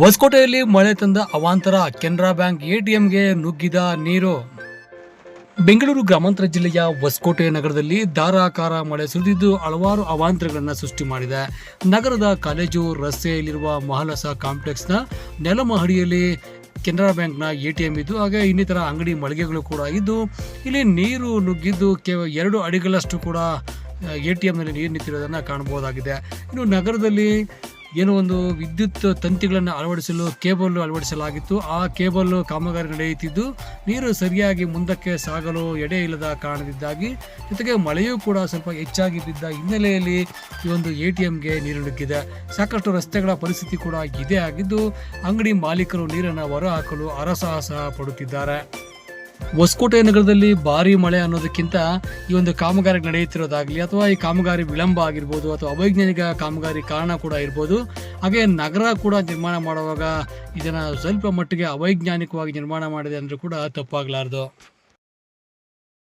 ಹೊಸಕೋಟೆಯಲ್ಲಿ ಮಳೆ ತಂದ ಅವಾಂತರ ಕೆನರಾ ಬ್ಯಾಂಕ್ ಎಟಿಎಂಗೆ ನುಗ್ಗಿದ ನೀರು. ಬೆಂಗಳೂರು ಗ್ರಾಮಾಂತರ ಜಿಲ್ಲೆಯ ಹೊಸಕೋಟೆ ನಗರದಲ್ಲಿ ಧಾರಾಕಾರ ಮಳೆ ಸುರಿದಿದ್ದು ಹಲವಾರು ಅವಾಂತರಗಳನ್ನು ಸೃಷ್ಟಿ ಮಾಡಿದೆ. ನಗರದ ಕಾಲೇಜು, ರಸ್ತೆಯಲ್ಲಿರುವ ಮಹಾಲಸ ಕಾಂಪ್ಲೆಕ್ಸ್ನ ನೆಲಮಹಡಿಯಲ್ಲಿ ಕೆನರಾ ಬ್ಯಾಂಕ್ನ ಎ ಟಿ ಎಂ ಇದ್ದು, ಹಾಗೆ ಇನ್ನಿತರ ಅಂಗಡಿ ಮಳಿಗೆಗಳು ಕೂಡ ಇದ್ದು, ಇಲ್ಲಿ ನೀರು ನುಗ್ಗಿದ್ದು ಕೇವಲ ಎರಡು ಅಡಿಗಳಷ್ಟು ಕೂಡ, ಎ ಟಿ ಎಮ್ನಲ್ಲಿ ನೀರು ನಿಂತಿರೋದನ್ನು ಕಾಣಬಹುದಾಗಿದೆ. ಇನ್ನು ನಗರದಲ್ಲಿ ಏನೋ ಒಂದು ವಿದ್ಯುತ್ ತಂತಿಗಳನ್ನು ಅಳವಡಿಸಲು, ಕೇಬಲ್ ಅಳವಡಿಸಲಾಗಿತ್ತು. ಆ ಕೇಬಲ್ ಕಾಮಗಾರಿ ನಡೆಯುತ್ತಿದ್ದು, ನೀರು ಸರಿಯಾಗಿ ಮುಂದಕ್ಕೆ ಸಾಗಲು ಎಡೆ ಇಲ್ಲದ ಕಾರಣದಿಂದಾಗಿ, ಜೊತೆಗೆ ಮಳೆಯೂ ಕೂಡ ಸ್ವಲ್ಪ ಹೆಚ್ಚಾಗಿ ಬಿದ್ದ ಹಿನ್ನೆಲೆಯಲ್ಲಿ ಈ ಒಂದು ಎ ಟಿ ಎಂಗೆ ನೀರು ನುಗ್ಗಿದೆ. ಸಾಕಷ್ಟು ರಸ್ತೆಗಳ ಪರಿಸ್ಥಿತಿ ಕೂಡ ಇದೇ ಆಗಿದ್ದು, ಅಂಗಡಿ ಮಾಲೀಕರು ನೀರನ್ನು ಹೊರಹಾಕಲು ಹರಸಾಹಸ ಪಡುತ್ತಿದ್ದಾರೆ. ಹೊಸಕೋಟೆ ನಗರದಲ್ಲಿ ಭಾರಿ ಮಳೆ ಅನ್ನೋದಕ್ಕಿಂತ ಈ ಒಂದು ಕಾಮಗಾರಿ ನಡೆಯುತ್ತಿರೋದಾಗಲಿ ಅಥವಾ ಈ ಕಾಮಗಾರಿ ವಿಳಂಬ ಆಗಿರ್ಬೋದು ಅಥವಾ ಅವೈಜ್ಞಾನಿಕ ಕಾಮಗಾರಿ ಕಾರಣ ಕೂಡ ಇರ್ಬೋದು. ಹಾಗೆ ನಗರ ಕೂಡ ನಿರ್ಮಾಣ ಮಾಡುವಾಗ ಇದನ್ನು ಸ್ವಲ್ಪ ಮಟ್ಟಿಗೆ ಅವೈಜ್ಞಾನಿಕವಾಗಿ ನಿರ್ಮಾಣ ಮಾಡಿದೆ ಅಂದರೂ ಕೂಡ ತಪ್ಪಾಗಲಾರ್ದು.